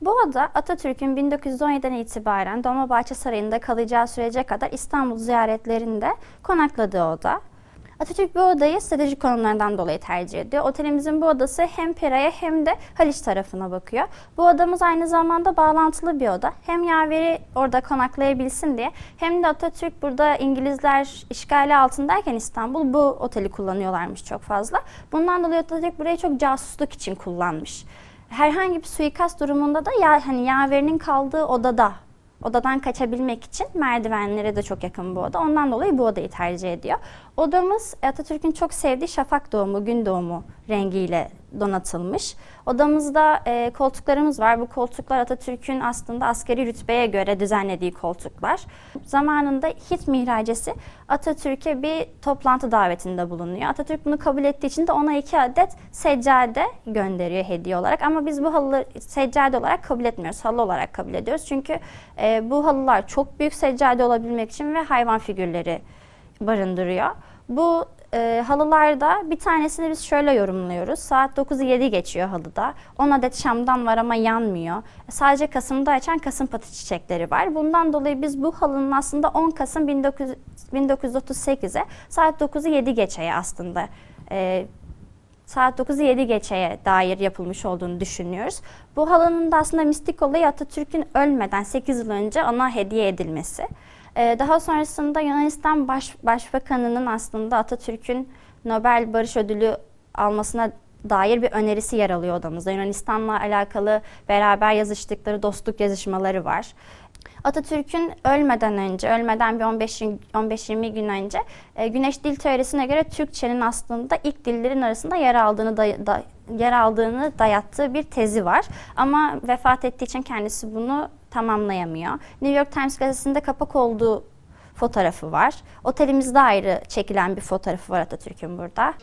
Bu oda Atatürk'ün 1917'den itibaren Dolmabahçe Sarayı'nda kalacağı sürece kadar İstanbul ziyaretlerinde konakladığı oda. Atatürk bu odayı stratejik konumlarından dolayı tercih ediyor. Otelimizin bu odası hem Pera'ya hem de Haliç tarafına bakıyor. Bu odamız aynı zamanda bağlantılı bir oda. Hem yaveri orada konaklayabilsin diye hem de Atatürk burada İngilizler işgali altındayken İstanbul bu oteli kullanıyorlarmış çok fazla. Bundan dolayı Atatürk burayı çok casusluk için kullanmış. Herhangi bir suikast durumunda da ya, hani yaverinin kaldığı odada odadan kaçabilmek için merdivenlere de çok yakın bu oda. Ondan dolayı bu odayı tercih ediyor. Odamız Atatürk'ün çok sevdiği şafak doğumu, gün doğumu rengiyle donatılmış. Odamızda e, koltuklarımız var. Bu koltuklar Atatürk'ün aslında askeri rütbeye göre düzenlediği koltuklar. Zamanında Hit mihracesi Atatürk'e bir toplantı davetinde bulunuyor. Atatürk bunu kabul ettiği için de ona iki adet seccade gönderiyor hediye olarak. Ama biz bu halıları seccade olarak kabul etmiyoruz. Halı olarak kabul ediyoruz. Çünkü e, bu halılar çok büyük seccade olabilmek için ve hayvan figürleri barındırıyor. Bu e, halılarda bir tanesini biz şöyle yorumluyoruz. Saat 9'u 7 geçiyor halıda. 10 adet şamdan var ama yanmıyor. Sadece Kasım'da açan Kasım patı çiçekleri var. Bundan dolayı biz bu halının aslında 10 Kasım 19, 1938'e saat 9'u 7 geçeye aslında e, saat 9'u 7 geçeye dair yapılmış olduğunu düşünüyoruz. Bu halının da aslında mistik olayı Atatürk'ün ölmeden 8 yıl önce ona hediye edilmesi. Ee, Daha sonrasında Yunanistan Baş, Başbakanı'nın aslında Atatürk'ün Nobel Barış Ödülü almasına dair bir önerisi yer alıyor odamızda. Yunanistan'la alakalı beraber yazıştıkları dostluk yazışmaları var. Atatürk'ün ölmeden önce, ölmeden bir 15-20 gün önce e, Güneş Dil Teorisi'ne göre Türkçenin aslında ilk dillerin arasında yer aldığını da, da- yer aldığını dayattığı bir tezi var. Ama vefat ettiği için kendisi bunu tamamlayamıyor. New York Times gazetesinde kapak olduğu fotoğrafı var. Otelimizde ayrı çekilen bir fotoğrafı var Atatürk'ün burada.